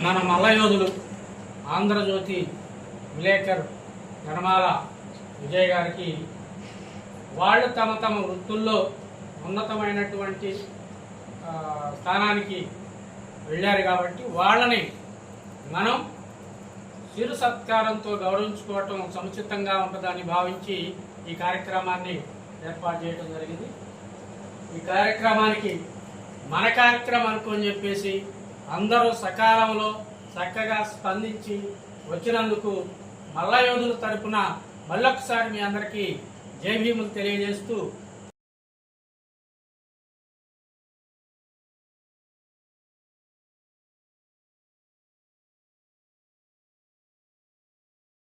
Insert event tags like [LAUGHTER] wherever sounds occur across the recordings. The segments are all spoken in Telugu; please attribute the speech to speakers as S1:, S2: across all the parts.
S1: మన మల్లయోధులు ఆంధ్రజ్యోతి విలేకర్ గణమాల విజయ్ గారికి వాళ్ళు తమ తమ వృత్తుల్లో ఉన్నతమైనటువంటి స్థానానికి వెళ్ళారు కాబట్టి వాళ్ళని మనం చిరు సత్కారంతో గౌరవించుకోవటం సముచితంగా ఉంటుందని భావించి ఈ కార్యక్రమాన్ని ఏర్పాటు చేయడం జరిగింది. ఈ కార్యక్రమానికి మన కార్యక్రమం అనుకోని చెప్పేసి అందరూ సకాలంలో చక్కగా స్పందించి వచ్చినందుకు మల్లయోధుల తరపున మళ్ళొకసారి మీ అందరికీ జై భీములు తెలియజేస్తూ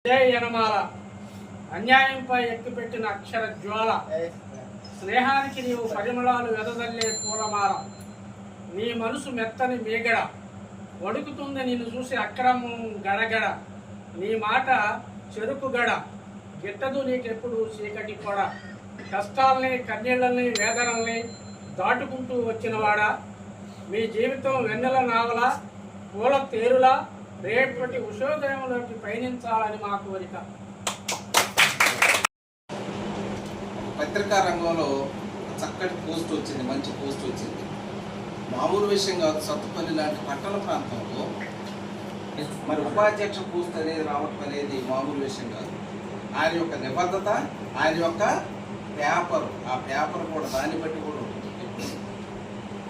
S1: జై యనమాల. అన్యాయంపై ఎక్కుపెట్టిన అక్షర జ్వాల. స్నేహానికి నీవు పరిమళాలు వెదజల్లే పూలమాల. నీ మనసు మెత్తని మేగడ వణుకుతుంది నిన్ను చూసి అక్రమం గడగడ నీ మాట చెరుకు గడ గిట్టదు నీకెప్పుడు చీకటి కొడ. కష్టాల్ని కన్నీళ్ళని వేదనల్ని దాటుకుంటూ వచ్చినవాడా మీ జీవితం వెన్నెల నావల పూల తేరులా రేపటి ఉషోదయంలోకి పయనించాలని మా కోరిక.
S2: పత్రికా రంగంలో చక్కటి పోస్ట్ వచ్చింది మంచి పోస్ట్ వచ్చింది. మామూలు విషయం కాదు. సత్తుపల్లి లాంటి పట్టణ ప్రాంతంలో మరి ఉపాధ్యక్ష పోస్ట్ అనేది రావటం అనేది మామూలు విషయం కాదు. ఆయన యొక్క నిబద్ధత ఆయన యొక్క పేపర్ ఆ పేపర్ కూడా దాన్ని బట్టి కూడా ఉంటుంది.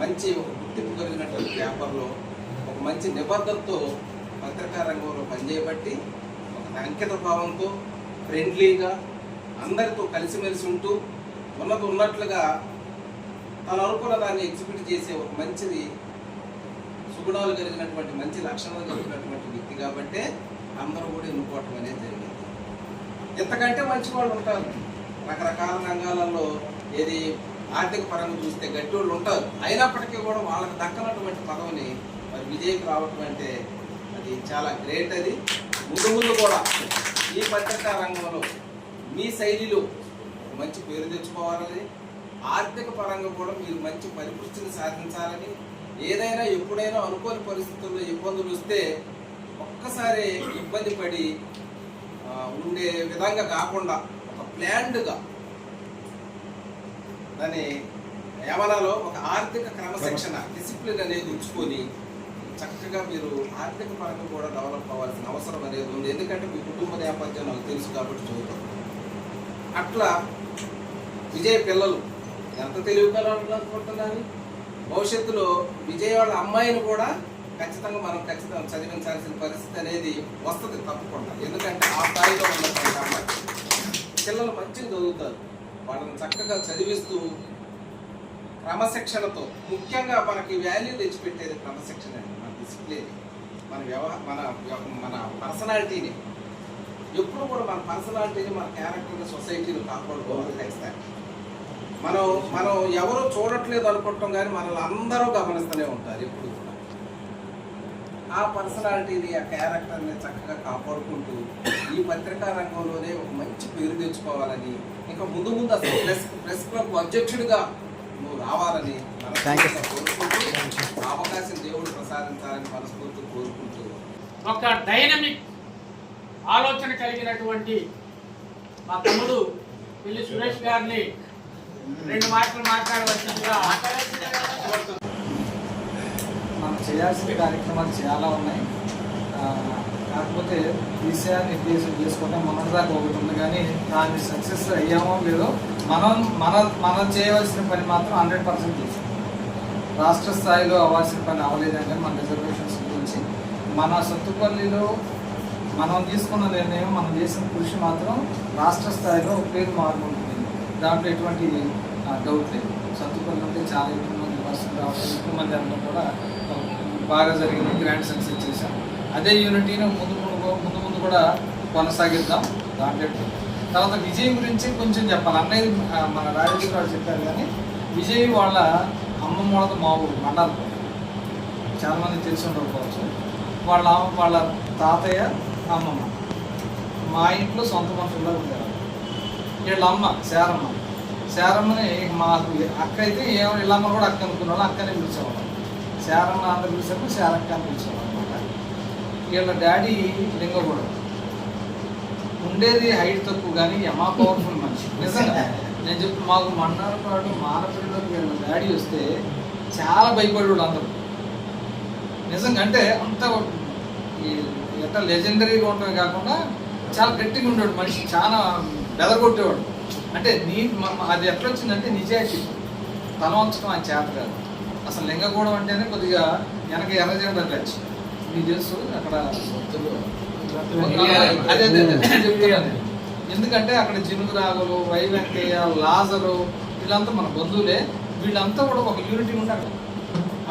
S2: మంచి ఒక గుర్తింపు కలిగినటువంటి పేపర్లో ఒక మంచి నిబద్ధతతో పత్రికా రంగంలో పనిచేయబట్టి ఒక అంకిత భావంతో ఫ్రెండ్లీగా అందరితో కలిసిమెలిసి ఉంటూ ఉన్నది ఉన్నట్లుగా తను అనుకున్న దాన్ని ఎగ్జిక్యూట్ చేసే ఒక మంచిది సుగుణాలు కలిగినటువంటి మంచి లక్షణాలు కలిగినటువంటి వ్యక్తి కాబట్టే అందరూ కూడా ఎన్నుకోవటం అనేది జరిగింది. ఇంతకంటే మంచి వాళ్ళు ఉంటారు. రకరకాల రంగాలలో ఏది ఆర్థిక పరంగా చూస్తే గట్టి వాళ్ళు ఉంటారు. అయినప్పటికీ కూడా వాళ్ళకి దక్కనటువంటి పదవిని మరి విజయకు రావటం అంటే అది చాలా గ్రేట్ అది. ముందు ముందు కూడా ఈ పత్రికా రంగంలో మీ శైలిలో మంచి పేరు తెచ్చుకోవాలని ఆర్థిక పరంగా కూడా మీరు మంచి పరిపుష్టిని సాధించాలని ఏదైనా ఎప్పుడైనా అనుకోని పరిస్థితుల్లో ఇబ్బందులు వస్తే ఒక్కసారి ఇబ్బంది పడి ఉండే విధంగా కాకుండా ఒక ప్లాన్డ్గా దాని యమనాలో ఒక ఆర్థిక క్రమశిక్షణ డిసిప్లిన్ అనేది ఉంచుకొని చక్కగా మీరు ఆర్థిక పరంగా కూడా డెవలప్ అవ్వాల్సిన అవసరం అనేది ఉంది. ఎందుకంటే మీ కుటుంబ నేపథ్యం నాకు తెలుసు కాబట్టి చూద్దాం అట్లా విజయ్ పిల్లలు ఎంత తెలివి పిల్లలు భవిష్యత్తులో విజయవాడ అమ్మాయిని కూడా ఖచ్చితంగా మనం ఖచ్చితంగా చదివించాల్సిన పరిస్థితి అనేది వస్తుంది తప్పకుండా. ఎందుకంటే ఆ స్థాయిలో ఉన్నటువంటి అమ్మాయి పిల్లలు మంచిగా చదువుతారు. వాళ్ళని చక్కగా చదివిస్తూ క్రమశిక్షణతో ముఖ్యంగా మనకి వాల్యూ తెచ్చిపెట్టేది క్రమశిక్షణ అండి. మన డిసిప్లిన్ మన వ్యవహార మన మన పర్సనాలిటీని ఎప్పుడు కూడా మన పర్సనాలిటీని మన క్యారెక్టర్ని సొసైటీని కాపాడుకోవాలి ఖచ్చితంగా. మనం మనం ఎవరు చూడట్లేదు అనుకుంటాం కానీ మనల్ని అందరూ గమనిస్తూనే ఉంటారు ఎప్పుడు కూడా. ఆ పర్సనాలిటీని ఆ క్యారెక్టర్ని చక్కగా కాపాడుకుంటూ ఈ పత్రికా రంగంలోనే ఒక మంచి పేరు తెచ్చుకోవాలని ఇంకా ముందు ముందు అసలు ప్రెస్ ప్రెస్ క్లబ్ అధ్యక్షుడిగా నువ్వు రావాలని కోరుకుంటూ అవకాశం దేవుడు ప్రసాదించాలని మనస్ఫూర్తిగా కోరుకుంటూ.
S1: ఒక డైనమిక్ ఆలోచన కలిగినటువంటి మా తమ్ముడు పిల్లి సురేష్ గారిని రెండు మాటలు మాట్లాడవలసిందిగా
S3: మనం చేయాల్సిన కార్యక్రమాలు చాలా ఉన్నాయి. కాకపోతే ఈసీఆర్ నిర్దేశం చేసుకుంటే మొన్నటిదాకా ఒకటి ఉంది. కానీ దాన్ని సక్సెస్ అయ్యామో లేదో మనం మన మనం చేయవలసిన పని మాత్రం హండ్రెడ్ పర్సెంట్ చేసాం రాష్ట్ర స్థాయిలో అవ్వాల్సిన పని అవ్వలేదంటే మన రిజర్వేషన్స్ గురించి. మన సొత్తుపల్లిలో మనం తీసుకున్న నిర్ణయం మనం చేసిన కృషి మాత్రం రాష్ట్ర స్థాయిలో ఒక పేరు మారుతుంది. దాంట్లో ఎటువంటి డౌట్ లేదు. సత్తుపల్లి నుండి చాలా ఎక్కువ మంది వస్తుంది రావడం ఎక్కువ మంది అందరం కూడా బాగా జరిగింది గ్రాండ్ సక్సెస్ చేశాం అదే యూనిటీని ముందు ముందు ముందు ముందు కూడా కొనసాగిద్దాం దాంట్లో తర్వాత విజయ్ గురించి కొంచెం చెప్పాలి. అన్నయ్య మన రాజేశ్వర గారు చెప్పారు కానీ విజయ్ వాళ్ళ అమ్మమ్మ వాళ్ళ మా ఊరు మండలం. చాలామంది తెలిసి ఉండకపోవచ్చు. వాళ్ళ వాళ్ళ తాతయ్య అమ్మమ్మ. మా ఇంట్లో సొంత మనుషుల్లో ఉంటారు వీళ్ళ అమ్మ శారమ్మ. శారమ్మని మాకు అక్క అయితే ఏమో వీళ్ళమ్మ కూడా అక్క అనుకున్న వాళ్ళు అక్కనే పిలిచేవాళ్ళం. శారమ్మ అందరు పిలిచేప్పుడు శారక్క అని పిలిచేవాళ్ళం అనమాట వీళ్ళ డాడీ లింగగూడెం. ఉండేది హైట్ తక్కువ కానీ ఎమా పవర్ఫుల్ మనిషి. నిజంగా. నేను చెప్పి మాకు మన్నారపాడు మానపల్లిలోకి వీళ్ళ డాడీ వస్తే చాలా భయపడేవాడు అందరూ. నిజంగా అంటే అంత ఈ ఎట్లా లెజెండరీగా ఉండటమే కాకుండా చాలా గట్టిగా ఉండేవాడు మనిషి. చాలా బెదరగొట్టేవాడు అంటే నీ అది ఎట్లా వచ్చిందంటే నిజాయితీ. తల వంచడం ఆయన చేత కాదు. అసలు లింగగూడెం అంటేనే కొద్దిగా వెనక ఎర్రజెండా టచ్ నీకు తెలుసు అక్కడ అదే చెప్తున్నాను. ఎందుకంటే అక్కడ జినుగు రాగులు వై వెంకయ్య లాజరు వీళ్ళంతా మన బంధువులే. వీళ్ళంతా కూడా ఒక యూనిటీ ఉంటారు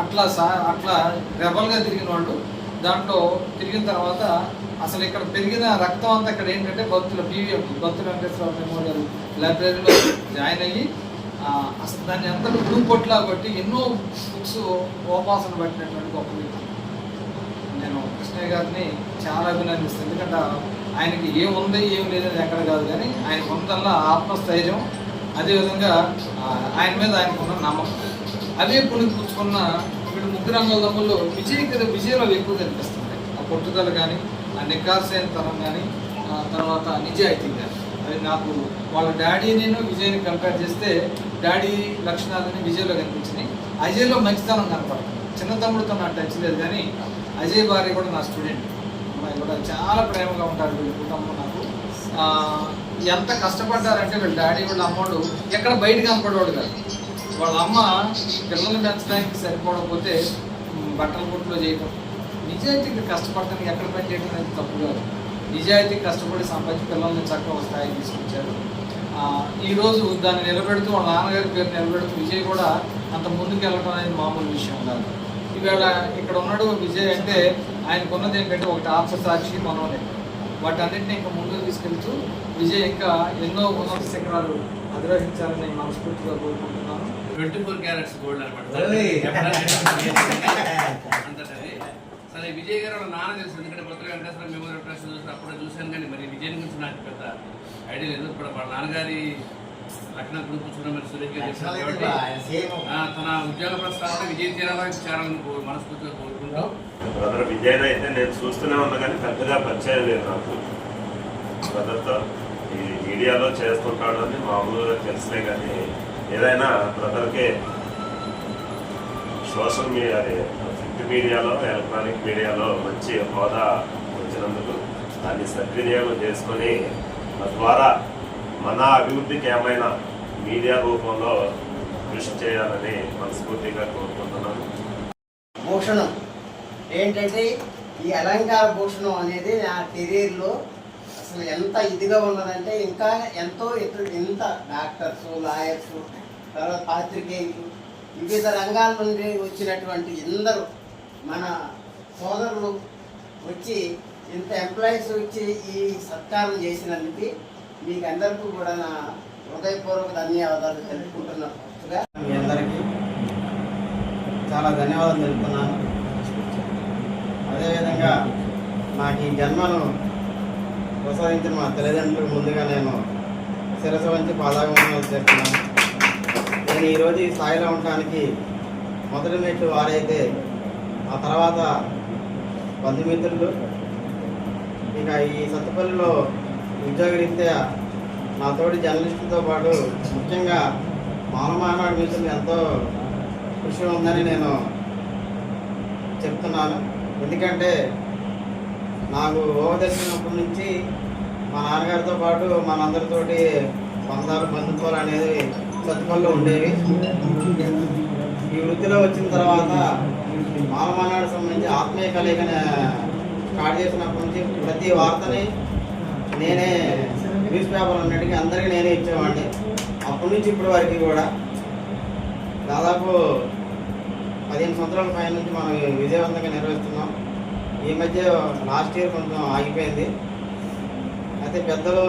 S3: అట్లా సా అట్లా రెబల్గా తిరిగిన వాళ్ళు దాంట్లో తిరిగిన తర్వాత అసలు ఇక్కడ పెరిగిన రక్తం అంతా ఇక్కడ ఏంటంటే భక్తుల బీవీఎం భక్తుల వెంకటేశ్వర మెమోరియల్ లైబ్రరీలో జాయిన్ అయ్యి అసలు దాన్ని అంతా గ్రూప్ కొట్లా కొట్టి ఎన్నో బుక్స్ ఓపాసన పట్టినటువంటి గొప్ప వ్యక్తి. నేను కృష్ణయ్య గారిని చాలా అభినందిస్తాను. ఎందుకంటే ఆయనకి ఏముంది ఏం లేదని ఎక్కడ కాదు కానీ ఆయన కొంతల్లా ఆత్మస్థైర్యం. అదేవిధంగా ఆయన మీద ఆయనకున్న నమ్మకం. అదే పుణికి పుచ్చుకున్న ముగ్గురు రంగుల దమ్ముల్లో విజయ్ కదా విజయలో ఎక్కువ కనిపిస్తుంది ఆ పట్టుదల కానీ ఆ నికార్సైన తనం కానీ తర్వాత నిజాయితీ కానీ అది నాకు వాళ్ళ డాడీ నేను విజయ్ని కంపేర్ చేస్తే డాడీ లక్షణాలని విజయ్లో కనిపించినాయి. అజయ్లో మంచితనం కనపడుతుంది. చిన్న తమ్ముడితో నాకు టచ్ లేదు కానీ అజయ్ భార్య కూడా నా స్టూడెంట్ అమ్మాయి కూడా చాలా ప్రేమగా ఉంటారు వీళ్ళు కుటుంబం నాకు. ఎంత కష్టపడ్డారంటే వీళ్ళ డాడీ వీళ్ళ అమ్మోడు ఎక్కడ బయట కనపడేవాడు కాదు. వాళ్ళ అమ్మ పిల్లల్ని పెంచడానికి సరిపోకపోతే బట్టల కొట్లో చేయటం. నిజాయితీగా కష్టపడటానికి ఎక్కడ పని చేయడం అనేది తప్పు కాదు. నిజాయితీ కష్టపడి సంపాదించి పిల్లల్ని చక్కగా ఒక స్థాయికి తీసుకొచ్చారు. ఈరోజు దాన్ని నిలబెడుతూ వాళ్ళ నాన్నగారి పేరు నిలబెడుతూ విజయ్ కూడా అంత ముందుకు వెళ్ళడం అనేది మామూలు విషయం కాదు. ఇవాళ ఇక్కడ ఉన్నాడు విజయ్ అంటే ఆయనకు ఉన్నది ఏంటంటే ఒకటి ఆత్మసాక్షి మనోనే. వాటన్నిటిని ఇంకా ముందుకు తీసుకెళ్తూ విజయ్ ఇంకా ఎన్నో ఉన్నత శిఖరాలు అధిరోహించాలని మనస్ఫూర్తిగా కోరుకుంటున్నాను
S4: ట్వంటీ ఫోర్ క్యారెట్స్ గోల్డ్ అనమాట. [LAUGHS] అంతటది. సరే విజయ్ గారు వాళ్ళ నాన్న తెలుసు ఎందుకంటే కొత్త వెంకటేశ్వర మెమోరియల్ ట్రస్ట్ చూసి అప్పుడు చూశాను కానీ మరి విజయ్ గురించి నాకు పెద్ద ఐడియా లేదు. ఇప్పుడు వాళ్ళ నాన్నగారి లగ్నం గురించి కూర్చున్న మరి సురేష్ గారు తన ఉద్యోగ ప్రస్తావన విజయ్ తీరాలని చేరాలని మనస్ఫూర్తిగా కోరుకుంటాం
S5: బ్రదర్ విజయ్ అయితే నేను చూస్తూనే ఉన్నా కానీ పెద్దగా పరిచయం లేదు నాకు. బ్రదర్తో ఈ మీడియాలో చేస్తుంటాడు అని మామూలుగా తెలిసినే కానీ ఏదైనా బ్రదర్కే సోషల్ మీడియా ప్రింట్ మీడియాలో ఎలక్ట్రానిక్ మీడియాలో మంచి హోదా వచ్చినందుకు దాన్ని సద్వినియోగం చేసుకొని తద్వారా మన అభివృద్ధికి ఏమైనా మీడియా రూపంలో కృషి చేయాలని మనస్ఫూర్తిగా కోరుకుంటున్నాను.
S6: భూషణం ఏంటంటే ఈ అలంకార భూషణం అనేది నా కెరీర్లో అసలు ఎంత ఇదిగా ఉన్నదంటే ఇంకా ఎంతో ఇతరు ఇంత డాక్టర్స్ లాయర్స్ తర్వాత పాత్రికేయులు వివిధ రంగాల నుండి వచ్చినటువంటి అందరూ మన సోదరులు వచ్చి ఇంత ఎంప్లాయీస్ వచ్చి ఈ సత్కారం చేసినందుకు మీకు అందరికీ కూడా నా హృదయపూర్వక ధన్యవాదాలు తెలుపుకుంటున్నాను. మీ అందరికీ చాలా ధన్యవాదాలు తెలుపుతున్నాను. అదేవిధంగా నాకు ఈ జన్మను ప్రసాదించిన మా తల్లిదండ్రులకు ముందుగా నేను శిరస వంచి పాదాభివందనాలు చేస్తున్నాను. నేను ఈరోజు ఈ స్థాయిలో ఉండటానికి మొదటి మెట్టు వారైతే ఆ తర్వాత బంధుమిత్రులు ఇక ఈ సత్తుపల్లిలో ఉద్యోగరీత్యా నా తోటి జర్నలిస్టులతో పాటు ముఖ్యంగా మానమానాడు మిత్రులు ఎంతో కృషి ఉందని నేను చెప్తున్నాను. ఎందుకంటే నాకు ఓవ తెలిసినప్పటి నుంచి మా నాన్నగారితో పాటు మనందరితోటి బంధాలు బంధుత్వాలు అనేది సత్తుపల్లిలో ఉండేవి. ఈ వృత్తిలో వచ్చిన తర్వాత మానమానాడు సంబంధించి ఆత్మీయ కలిగిన స్టార్ట్ చేసినప్పటి నుంచి ప్రతి వార్తని నేనే న్యూస్ పేపర్ అన్నిటికీ అందరికీ నేనే ఇచ్చేవాడిని. అప్పటి నుంచి ఇప్పటి వరకు కూడా దాదాపు పదిహేను సంవత్సరాల పైన నుంచి మనం విజయవంతంగా నిర్వహిస్తున్నాం. ఈ మధ్య లాస్ట్ ఇయర్ కొంచెం ఆగిపోయింది. అయితే పెద్దలు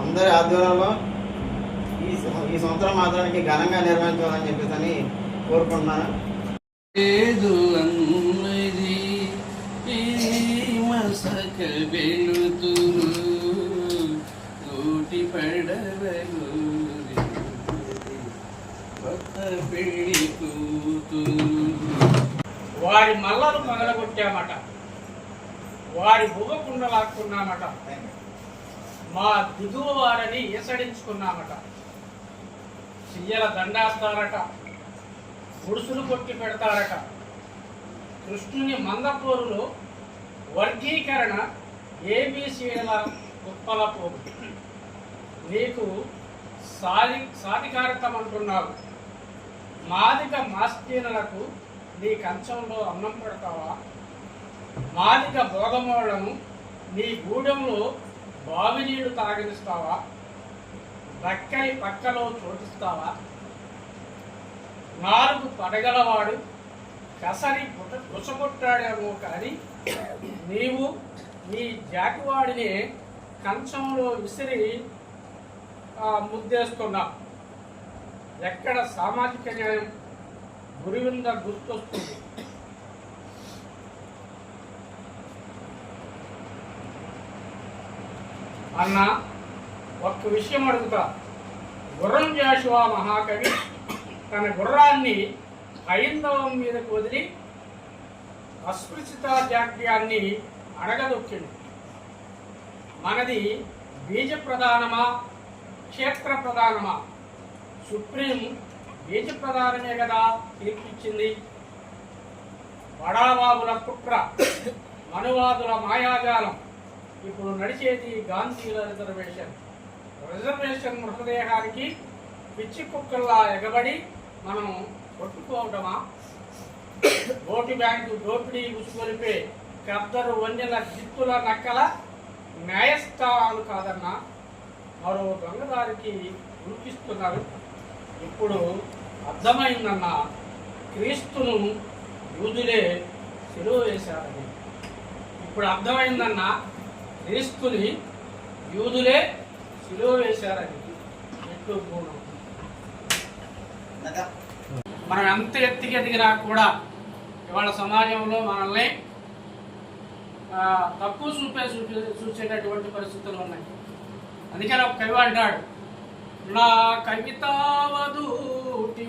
S6: అందరి ఆధ్వర్యంలో ఈ ఈ సంవత్సరం మాత్రానికి ఘనంగా నిర్వహించాలని చెప్పేసి అని కోరుకుంటున్నాను.
S4: లేదు అన్నది ఈ మసక వెలుతురు కోటి పడవలు కొత్త పెళ్ళి కూతురు. వారి మల్లలు పగలగొట్టామట
S1: వారి భువకుండ లాక్కున్నామట మా దిగువ వారిని ఈసడించుకున్నామట చెయ్యల దండాస్తారట. గుడుసులు కొట్టి పెడతారట. కృష్ణుని మందపూరులో వర్గీకరణ ఏబిసిల ఉత్పలపోరు నీకు సాధి సాధికారితం అంటున్నావు మాదిక మాస్తీనులకు నీ కంచంలో అన్నం పెడతావా? మాదిక భోగమోళ్ళను నీ గూడెంలో బావి నీళ్ళు తాగనిస్తావా రక్కై పక్కలో చోటిస్తావా? నాలుగు పడగలవాడు కసరి పుట పుసగొట్టాడేమో కానీ నీవు నీ జాకివాడిని కంచంలో విసిరి ముద్దేస్తున్నా. ముద్దేస్తున్నావు ఎక్కడ సామాజిక న్యాయం గురివింద గుర్తొస్తుంది? అన్న ఒక్క విషయం అడుగుతా. గుర్రం జాషువా మహాకవి తన గుర్రాన్ని హైందవం మీదకు వదిలి అస్పృశ్యత జాడ్యాన్ని అడగదొక్కింది మనది బీజ ప్రధానమా క్షేత్ర ప్రధానమా? సుప్రీం బీజ ప్రధానమే కదా తీర్పిచ్చింది. బడాబాబుల కుట్ర మనువాదుల మాయాజాలం. ఇప్పుడు నడిచేది గాంధీల రిజర్వేషన్ రిజర్వేషన్ మృతదేహానికి పిచ్చి కుక్కల్లా ఎగబడి మనం కొట్టుకోవటమా? ఓటు బ్యాంకు దోపిడీ ఉసుకొలిపే కద్దరు వన్నెల జిత్తుల నక్కల న్యాయస్థానాలు కాదన్నా మరో దొంగదారికి గురిపిస్తున్నారు. ఇప్పుడు అర్థమైందన్న క్రీస్తును యూదులే సెలవు వేశారని. ఇప్పుడు అర్థమైందన్న క్రీస్తుని యూదులే సిలువ వేశారని ఎట్లు మనం ఎంత ఎత్తుకి ఎదిగినా కూడా ఇవాళ సమాజంలో మనల్ని తక్కువ చూపే చూపే చూసేటటువంటి పరిస్థితులు ఉన్నాయి. అందుకని ఒక కవి అంటాడు నా కవితావధూటి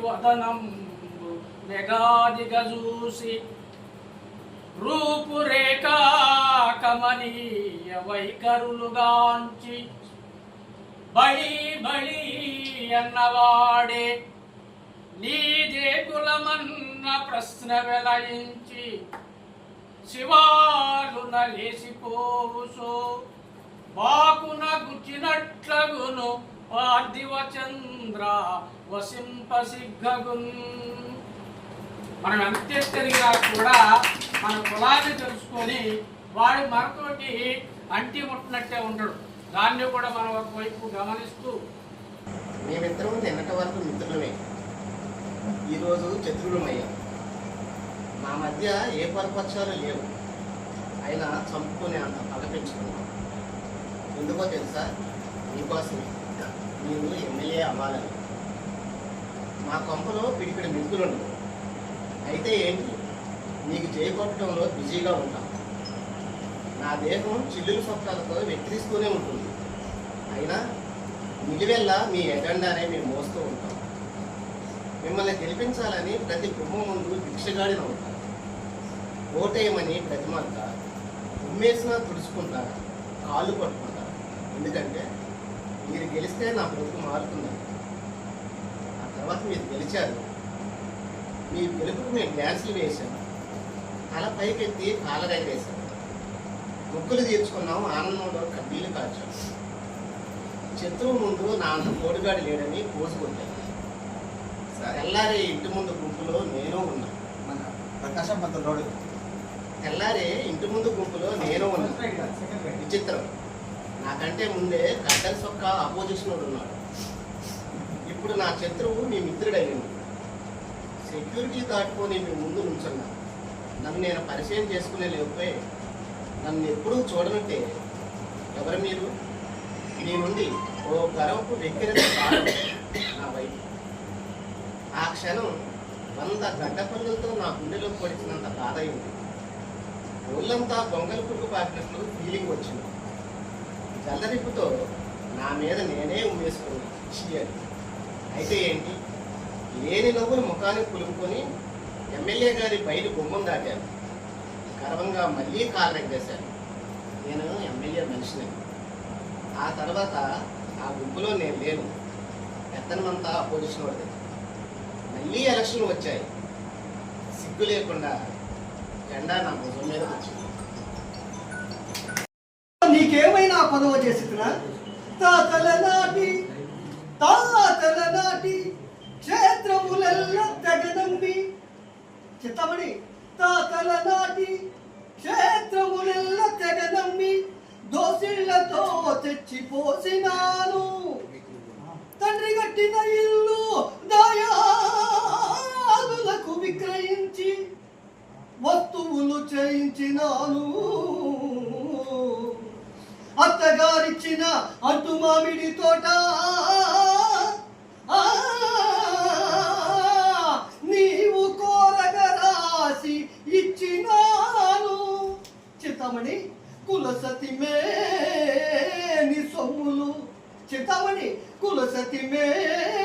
S1: వదనం నెగాదిగ చూసి రూపురేఖ కమనీయ వైఖరులుగాంచి బడి బడి అన్నవాడే నీదే కులమన్న ప్రశ్న వెలయించి శివాలున లేసిపోవుసో బాకున గుచ్చినట్లగును పార్థివ చంద్ర వసింపసిగ్గగున్ మనం ఎంత ఎత్తిరిగినా కూడా మన కులాన్ని తెలుసుకొని వాడు మనతోటి అంటి ముట్టినట్టే ఉండడు దాన్ని కూడా మనం ఒకవైపు గమనిస్తూ
S7: మేమిద్దరం నిన్నటి వరకు మిత్రులమే. ఈరోజు శత్రువులమయ్యాం మా మధ్య ఏ పరపక్షాలు లేవు. అయినా చంపుకునే అంత పగపించుకున్నాం ఎందుకో తెలుసా? మీకోసమే. మీరు ఎమ్మెల్యే అవ్వాలని. మా కొంపలో పిడిపిడి మింకులుండు అయితే ఏంటి? మీకు చేకొట్టడంలో బిజీగా ఉంటాం. నా దేహం చిల్లుల సొక్కాలతో వెక్కిరిస్తూనే ఉంటుంది. అయినా నిలువెల్లా మీ ఎజెండానే మేము మోస్తూ ఉంటాం. మిమ్మల్ని గెలిపించాలని ప్రతి కుటుంబం ముందు భిక్షగాడిన ఉంటాను ఓటేయమని ప్రతిమంతా ఉమ్మేసినా తుడుచుకుంటా. కాళ్ళు పట్టుకుంటా. ఎందుకంటే మీరు గెలిస్తే నా బ్రతుకు మారుతుందని ఆ తర్వాత మీరు గెలిచారు. మీ గెలుపుకు మేము డ్యాన్సులు వేశాం. తల పైకెత్తి కాలరెగరేశాం ముగ్గులు తీర్చుకున్నాం ఆనందంలో కడ్డీలు కాల్చాం శత్రువు ముందు నా అంత కోడిగాడు లేడని పోసుకొట్టాను తెల్లారి ఇంటి ముందు గుంపులో నేను ఉన్నా.
S6: మన ప్రకాశం పంత రోడ్
S7: తెల్లారి ఇంటి ముందు గుంపులో నేను ఉన్నా. విచిత్రం. నాకంటే ముందే కట్టెల సొక్క అపోజిషన్ ఉన్నాడు. ఇప్పుడు నా శత్రువు మీ మిత్రుడైంది. సెక్యూరిటీ దాటుకొని మీ ముందు ఉంచున్నా నన్ను నేను పరిచయం చేసుకునే లేకపోయి నన్ను ఎప్పుడూ చూడనంటే ఎవరు మీరు? మీ నుండి ఓ గర్వపు వ్యక్తిగత నా వైపు. ఆ క్షణం వంద గడ్డపల్లులతో నా గుండెలో పొడిచినంత బాధ అయింది. ఒళ్ళంతా బొంగల పురుగు పాకినట్లు ఫీలింగ్ వచ్చింది. జల్లరిప్పుతో నా మీద నేనే ఉమ్మేసుకున్నాను అయితే ఏంటి? లేని నవ్వులు ముఖానికి పులుపుకొని ఎమ్మెల్యే గారి బయట గుమ్మం దాటాను గర్వంగా మళ్ళీ కాలు ఎగ్గేశాను నేను ఎమ్మెల్యే మనిషిని. ఆ తర్వాత ఆ గుంపులో నేను లేను. పెద్దనమంతా అపోజిషన్ వాడిది మళ్ళీ ఎలక్షన్లు వచ్చాయి. సిగ్గు లేకుండా జెండా నా భుజం మీద వచ్చింది
S8: నీకేమైనా పదవ చేసినా తాతల నాటి తాతల నాటి క్షేత్రములెల్ల తెగనంబి చిత్తమణి తాతల నాటి క్షేత్రములెల్ల తెగనంబి దోసిళ్ళతో తెచ్చిపోసినాను తండ్రి కట్టిన ఇల్లు దయాదులకు విక్రయించి వస్తువులు చేయించినాను. అత్తగారిచ్చిన అడ్డు మామిడి తోట కులసతి మేని సొమ్ములు చిత్తమణి కులసతి మేని